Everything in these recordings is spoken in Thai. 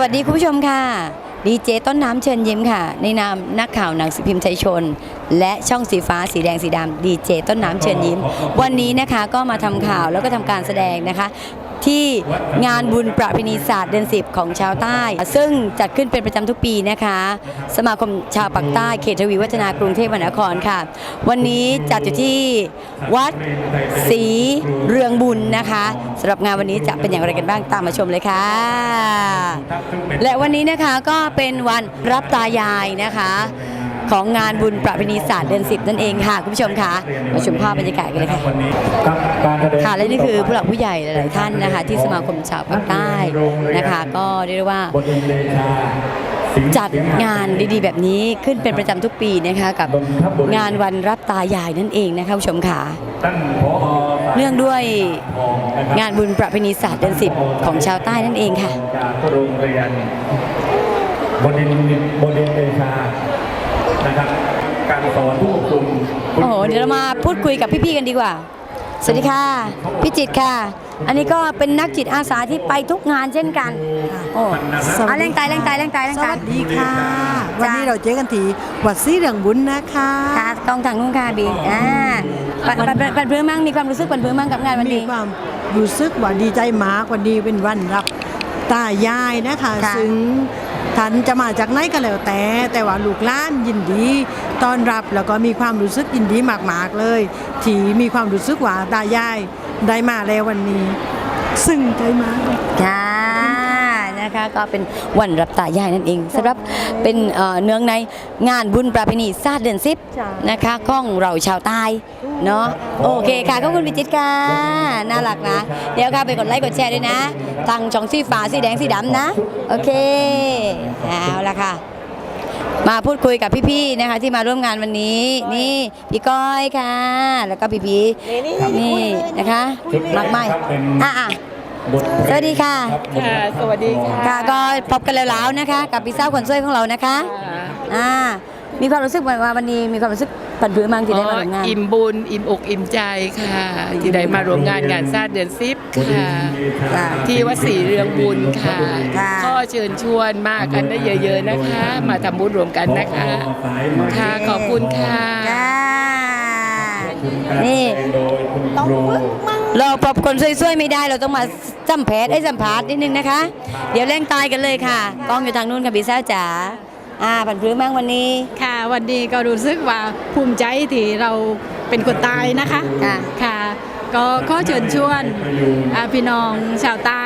วัสดีคุณผู้ชมค่ะดีเจต้นน้ำเชิญยิ้มค่ะ ในนามนักข่าวหนังสือพิมพ์ไทยชน และช่องสีฟ้าสีแดงสีดำดีเจต้นน้ำเชิญยิ้ม วันนี้นะคะก็มาทำข่าวแล้วก็ทำการแสดงนะคะ ที่งานบุญประเพณีศาสตร์เดือนสิบของชาวใต้ ซึ่งจัดขึ้นเป็นประจำทุกปีนะคะ สมาคมชาวปากใต้เขตทวีวัฒนากรุงเทพมหานครค่ะ วันนี้จัดอยู่ที่วัดศรีเรืองบุญนะคะสำหรับงานวันนี้จะเป็นอย่างไรกันบ้างตามมาชมเลยค่ะ และวันนี้นะคะก็เป็นวันรับตายายนะคะ ของงานบุญประเพณีศาสตร์เดือนสิบนั่นเองค่ะคุณผู้ชมค่ะมาชมภาพบรรยากาศกันเลยค่ะวันนี้ครับการแสดงค่ะและนี่คือผู้หลักผู้ใหญ่หลาย ๆ ท่านนะคะ ที่สมาคมชาวภาคใต้นะคะ ก็เรียกได้ว่าบทเรียนเลชาสิงห์จัดงานดีๆ แบบนี้ขึ้นเป็นประจำทุกปีนะคะกับงานวันรับตายายนั่นเองนะคะคุณผู้ชมค่ะท่านผอเนื่องด้วยของนะครับงานบุญประเพณีศาสตร์เดือนสิบของชาวใต้นั่นเองค่ะจากโรงเรียนบดินทร์บดินทร์เลชา นะครับ การสอนผู้คุมโอ้โหเดี๋ยวเรามาพูดคุยกับพี่ๆกันดีกว่า สวัสดีค่ะ พี่จิตรค่ะ อันนี้ก็เป็นนักจิตอาสาที่ไปทุกงานเช่นกันโอ้สวัสดีเอาแรงตายแรงตายแรงตายแรงสตาย วัสดีค่ะ วันนี้เราเจอกันที่วัดซีเหลืองบุญนะคะ ค่ะกองทางนู้นค่ะบีอ่าปันปันปันปันเพื่อมั่งมีความรู้สึกปันเพื่อมั่งกับงานวันมีนี้ ความรู้สึกว่าดีใจมากวันนี้เป็นวันรับตายายนะคะ ค่ะซึ่ง ท่านจะมาจากไหนก็แล้วแต่ แต่ว่าลูกล้านยินดีต้อนรับแล้วก็มีความรู้สึกยินดีมากๆเลยที่มีความรู้สึกว่าตายายได้มาแล้ววันนี้ ซึ่งใจมากค่ะ นะคะก็เป็นวันรับตายายนั่นเองสำหรับเป็นเอ่อเนื่องในงานบุญประเพณีศาสตร์เดือนสิบจ้ะนะคะของเราชาวใต้เนาะโอเคค่ะขอบคุณพิจิตรค่ะน่ารักนะ เดี๋ยวค่ะไปกดไลค์กดแชร์ด้วยนะทางช่องสีฟ้าสีแดงสีดำนะ โอเคเอาละค่ะมาพูดคุยกับพี่ๆนะคะ ที่มาร่วมงานวันนี้ นี่พี่ก้อยค่ะ แล้วก็พี่พีนี่นะคะมากมายอะอะ บทเพลงสวัสดีค่ะ รับค่ะสวัสดีค่ะ ค่ะก็พบกันแล้วๆนะคะ กับพี่สาวคนสวยของเรานะคะค่ะอ่ามีความรู้สึกว่าวันนี้มีความรู้สึกผันผือมังที่ได้มาร่วมงาน อิ่มบุญ อิ่มอกอิ่มใจค่ะ ที่ได้มาร่วมงานงานซาดเดือนซิปค่ะ ค่ะที่วัดศรีเรืองบุญค่ะค่ะ ก็เชิญชวนมากันได้เยอะ ๆนะคะ มาทำบุญรวมกันนะคะ ค่ะขอบคุณค่ะ ค่ะ นี่โดยคุณครูเราปรับคนสวยๆไม่ได้เราต้องมาสัมภาษณ์ไอ้สัมภาษณ์นิดนึงนะคะ เดี๋ยวแรงตายกันเลยค่ะ กล้องอยู่ทางนู้นค่ะพี่สาวจ๋าอ่าผันผือมังวันนี้ค่ะ วันนี้ก็รู้สึกว่าภูมิใจที่เราเป็นคนตายนะคะค่ะค่ะ ก็ขอเชิญชวนอ่าพี่น้องชาวใต้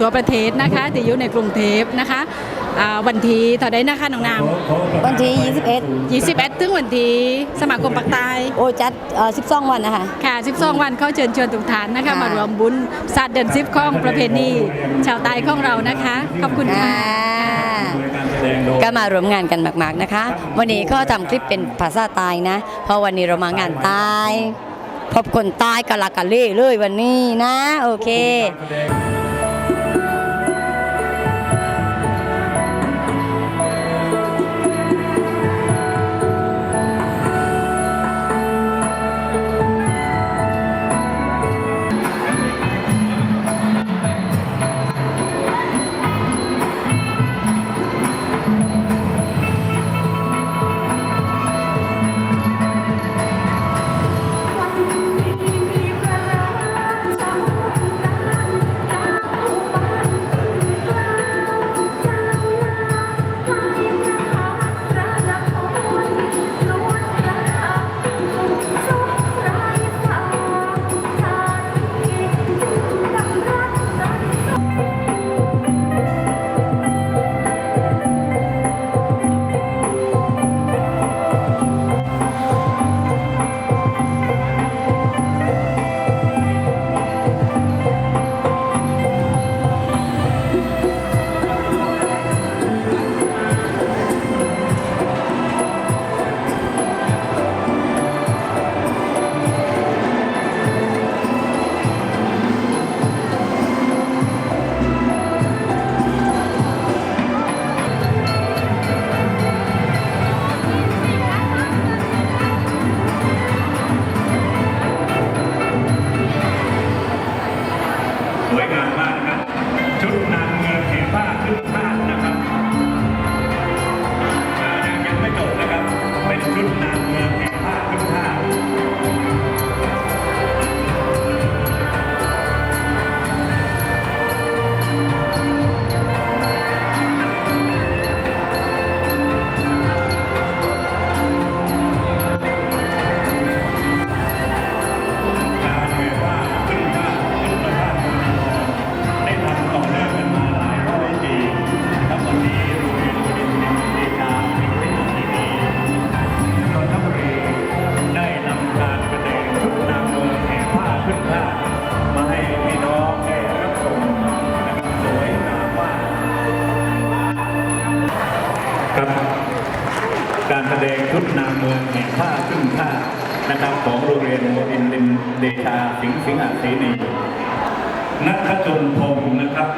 ตัวประเทศนะคะที่อยู่ในกรุงเทพนะคะอ่าวันที่เท่าไดนะคะน้องนามวันที่ 21 21 ถึงวันที่สมาคมปักใต้โอ้จัดเอ่อ12 วันนะคะค่ะ 12 วันเขาเชิญชวนทุกท่านนะคะค่ะมารวมบุญศาสตร์เดือนสิบของประเพณีชาวใต้ของเรานะคะ ขอบคุณค่ะการแสดงโดยก็มารวมงานกันมาก ๆนะคะ วันนี้ก็ทำคลิปเป็นภาษาใตายนะ เพราะวันนี้เรามางานใตาย พบคนตายกะลักกะเล่เลยวันนี้นะ โอเค สวยงาม นะครับของโรงเรียนบดินทร์เดชาสิงห์สิงหศรีนีนักขจนพงศ์นะครับ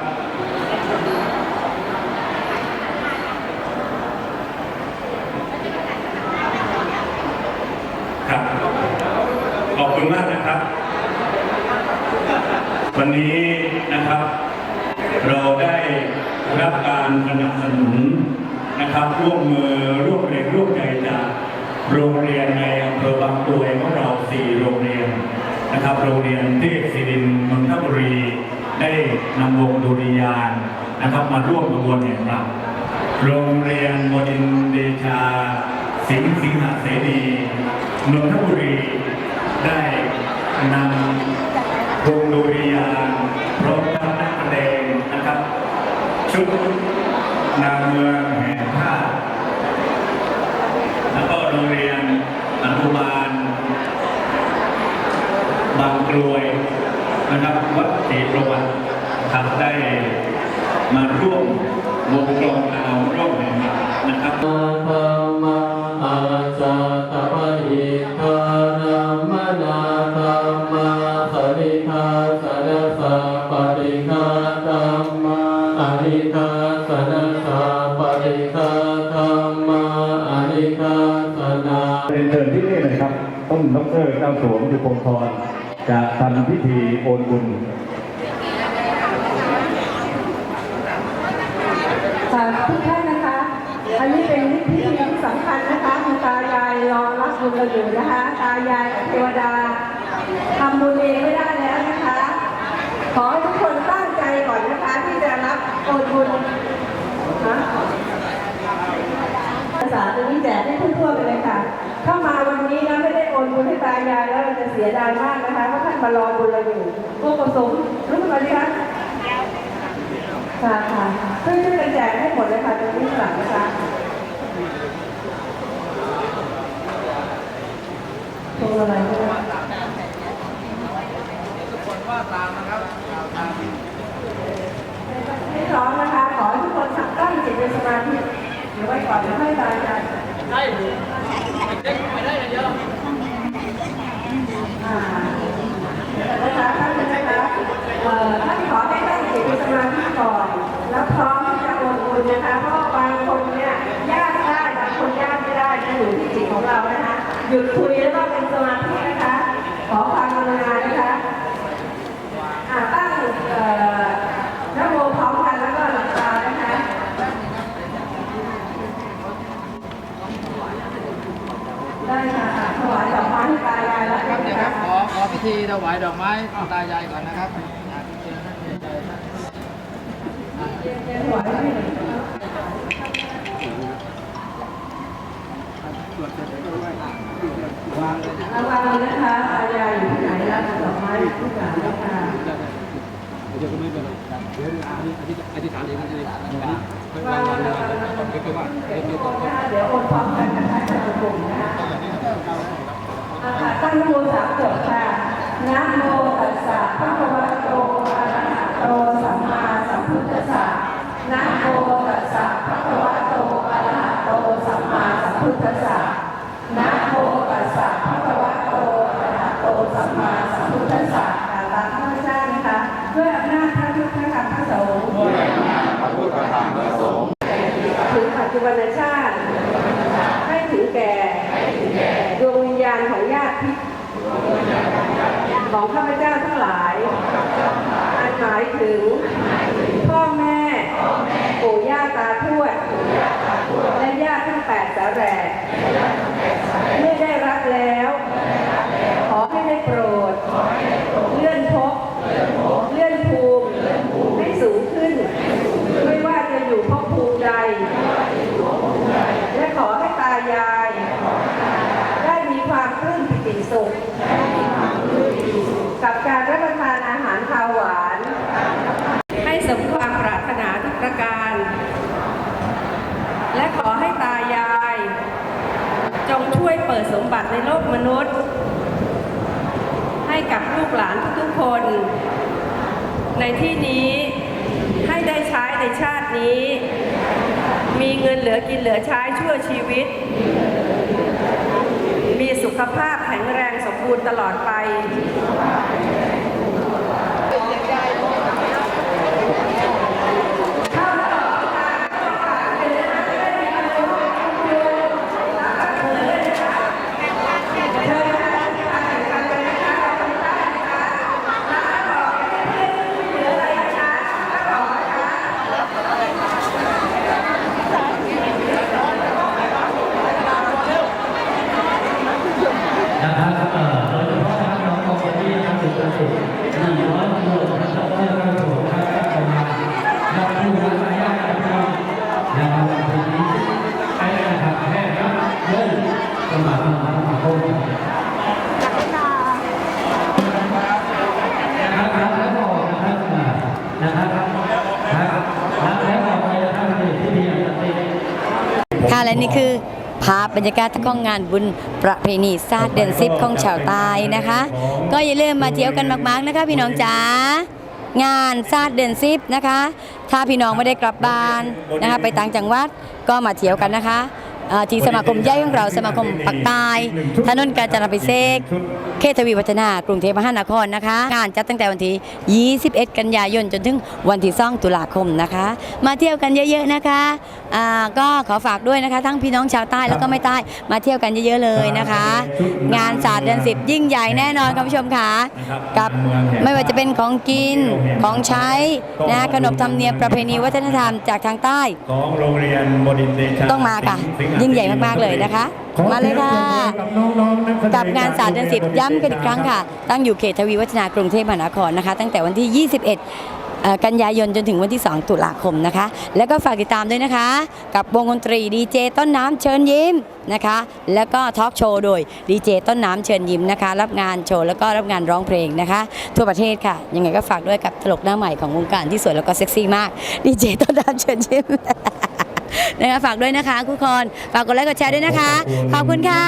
ครับขอบคุณมากนะครับ วันนี้นะครับ เราได้รับการสนับสนุนนะครับร่วมมือร่วมแรงร่วมใจจากโรงเรียนใน เภอบางกรวยของเราสี่โรงเรียนนะครับ โรงเรียนเทพศิรินทร์นนทบุรี ได้นำวงดุริยางนะครับ มาร่วมกระบวนแห่งรำโรงเรียนบดินเดชา สิงห์สิงหเสนีนนทบุรีได้นำวงดุริยางพร้อมทั้งนักแสดงนะครับชุดนางเมืองแห่งผ้าแล้วก็โรงเรียนอนุบาล บางกรวยนะครับวัดศรีประวั ติทำได้มาร่วมวงกลมกันเอาร่วมแห่งนะครับธรรมะอาจาตปะหิทารมนาธรรมะสริทาสนสะปฏิฆาธรรมะอริทาสนสะปฏิฆาธรรมะอริทาสนาเรียนเชิญที่นี่เลยครับ ต้นดรเจ้าสวมยุพงศ์ธรจะทำพิธีโอนบุญ ค่ะทุกท่านนะคะ อันนี้เป็นพิธีที่สำคัญนะคะคุณตายายรอรั บุญเราอยู่นะคะ ตายายกับเทวดาทำบุญเองไม่ได้แล้วนะคะ ขอให้ทุกคนตั้งใจก่อนนะคะ ที่จะรับโอนบุญนะภาษาตัวนี้แจกให้ทั่วๆไปเลยค่ะ ถ้ามาวันนี้นะไม่ได้โอนบุญให้ตายายแล้วเราจะเสียดายมากนะคะเพราะท่านมารอบุญเราอยู่พวกประสงค์รู้ไหมคะค่ะค่ะช่วยช่วยกันแจกให้หมดเลยค่ะตรงนี้หลังนะคะโทร อะไรด้วยให้พร้อมนะคะ ขอให้ทุกคนตั้งจิตเป็นสมาธิเดี๋ยวไว้ก่อนเดี๋ยวให้ตายกันได้ไม่ได้เยอะอ่านะคะท่านนะคะเอ่อท่านขอให้ตั้งจิตเป็นสมาธิก่อน แล้วพร้อมที่จะโอนบุญนะคะ เพราะบางคนเนี่ยยากได้บางคนยากไม่ได้จะอยู่ที่จิต หยุดคุยแล้วก็เป็นสมาธินะคะ ขอความกรุณานะคะอ่าตั้งเอ่อนะโมพร้อมกันแล้วก็หลับตานะคะ ได้ค่ะอะถวายดอกไม้ให้ตายายแล้วครับเดี๋ยวนะครัคะบขอขอพิธีถวายดอกไม้ตายายก่อนนะครับอ่าเชิญท่านเชิญเลยถวายให้หน่อ ยวางเลยระวังนะคะตายายอยู่ที่ไหนรับดอกไม้ทุกอย่างนะคะเดี๋ยวก็ไม่เป็นไรเดี๋ยวอธิษฐานอธิษฐานเองนะอธิษฐานเองวางแล้วก็เดี๋ยวก็ว่าเดี๋ยวเดี๋ยวเดี๋ยวโอนพร้อมกันนะคะจะเป็นกลุ่มนะคะอะค่ะตั้งนะโมสามจบค่ะนะโมตัสสะภะคะวะโตอะระหะโตสัมมาสัมพุทธัสสะนะโมตัสสะภะคะวะโตอะระหะโตสัมมาสัมพุทธัสสะนะโมตัสสะภะคะวะโตอะระหะโตสัมมาสัมพุทธัสสะตามข้าพเจ้านะคะด้วยอำนาจพระพุทธพระธรรมพระสงฆ์ถึงปัจจุบันชาติ ให้ถึงแก่ดวงวิญญาณของญาติพิ ของข้าพเจ้าทั้งหลายอันหมายถึง พ่อแม่ ปู่ย่าตาทวด และญาติทั้งแปดสาแหรก สุข กับการรับประทานอาหารคาวหวาน ให้สมความปรารถนาทุ การ และขอให้ตายาย จงช่วยเปิดสมบัติในโลกมนุษย์ ให้กับลูกหลานทุกๆคน ในที่นี้ให้ได้ใช้ในชาตินี้ มีเงินเหลือกินเหลือใช้ชั่วชีวิต มีสุขภาพแข็งแรงสมบูรณ์ตลอดไป นะครับเอ่อโดยเฉพาะนะครับน้องของคนที่นะครับถึงจะสิบหนึ่งร้อยบวกนะครับเพื่อเข้าสู่ครับประมาณนับผู้รับรายได้นะครับนะครับทีนี้ไอ้นะครับแค่ครับเริ่มสมัครมาสมัครคนนะครับรับแล้วบอกนะครับนะครับครับรับแล้วบอกไปนะครับที่ที่อยากจะติด ค่ะและนี่คือภาพบรรยากาศของงานบุญประเพณีศาสตร์เดือนสิบของชาวใต้นะคะ ก็อย่าลืมมาเที่ยวกันมากๆนะคะพี่น้องจ๋างานศาสตร์เดือนสิบนะคะ ถ้าพี่น้องไม่ได้กลับบ้านนะคะ ไปต่างจังหวัดก็มาเที่ยวกันนะคะที่สมาคมใหญ่ของเราสมาคมปักใต้ถนนกาญจนาพิเศษก เขตทวีวัฒนากรุงเทพมหานครนะคะงานจัดตั้งแต่วันที่ 21 กันยายนจนถึงวันที่2ตุลาคมนะคะ มาเที่ยวกันเยอะๆนะคะอ่าก็ขอฝากด้วยนะคะ ทั้งพี่น้องชาวใต้แล้วก็ไม่ใต้มาเที่ยวกันเยอะๆเลยนะคะ งานศาสตร์เดือนสิบยิ่งใหญ่แน่นอนคุณผู้ชมค่ะกับไม่ว่าจะเป็นของกินของใช้นะขนบธรรมเนียมประเพณีวัฒนธรรมจากทางใต้ ของโรงเรียนบดินทร์เดชาต้องมาค่ะ ยิ่งใหญ่มากๆเลยนะคะ มาเลยค่ะ กับงานศาสตร์เดือนสิบย้ำกันอีกครั้งค่ะ ตั้งอยู่เขตทวีวัฒนากรุงเทพมหานครนะคะ ตั้งแต่วันที่ 21เอ่อกันยายนจนถึงวันที่ 2 ตุลาคมนะคะ แล้วก็ฝากติดตามด้วยนะคะ กับวงดนตรีดีเจต้นน้ำเชิญยิ้มนะคะ แล้วก็ทอล์กโชว์โดยดีเจต้นน้ำเชิญยิ้มนะคะ รับงานโชว์แล้วก็รับงานร้องเพลงนะคะ ทั่วประเทศค่ะ ยังไงก็ฝากด้วยกับตลกหน้าใหม่ของวงการที่สวยแล้วก็เซ็กซี่มากดีเจต้นน้ำเชิญยิ้ม นะคะฝากด้วยนะคะทุกคนฝากกดไลค์กดแชร์ด้วยนะคะ ขอบคุณค่ะ